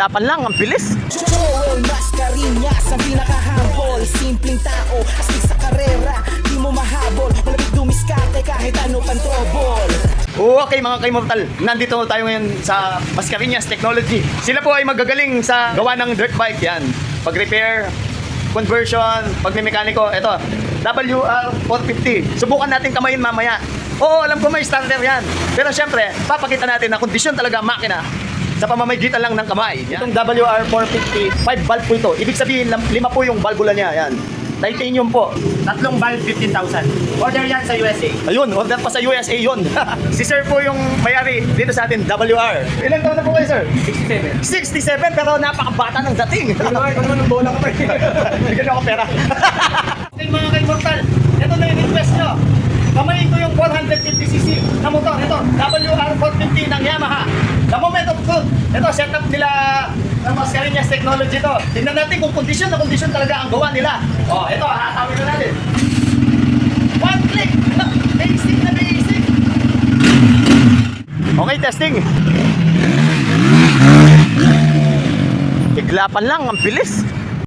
Iglapan lang, ang bilis. Joel Mascarinhas ang pinaka-humble Simpleng tao, astig sa karera Di mo mahabol, malapit dumiskate kahit ano pang trouble Okay mga kaimortal, nandito tayo ngayon sa Mascareñas Technology. Sila po ay magagaling sa gawa ng dirt bike yan. Pag-repair, conversion, pag-mekaniko, ito, WR450. Subukan natin kamayin mamaya. Oo, alam ko may starter yan. Pero syempre, papakita natin na kondisyon talaga makina sa pamamagitan lang ng kamay. Yan. Itong WR450, 5 valve po ito. Ibig sabihin, lima po yung valvula niya. Yan. Titanium po. Tatlong valve, 15,000. Order yan sa USA. Ayun, order pa sa USA yun. si sir po yung mayari dito sa atin, WR. Ilan taon na po kayo, sir? 67. 67, pero napakabata ng dating. Ay, kung naman ng bola ka pa. Bigyan ako pera. okay, mga ka-immortal, ito na yung request nyo. Kamayin ko yung 450cc na motor. Ito, WR450 ng Yamaha. Ito, setup nila ng Mascareñas Technology to. Tingnan natin kung kondisyon na kondisyon talaga ang gawa nila. Oh, ito, hahawin na natin. One click! Basic na basic! Okay, testing. Iglapan lang, ang bilis.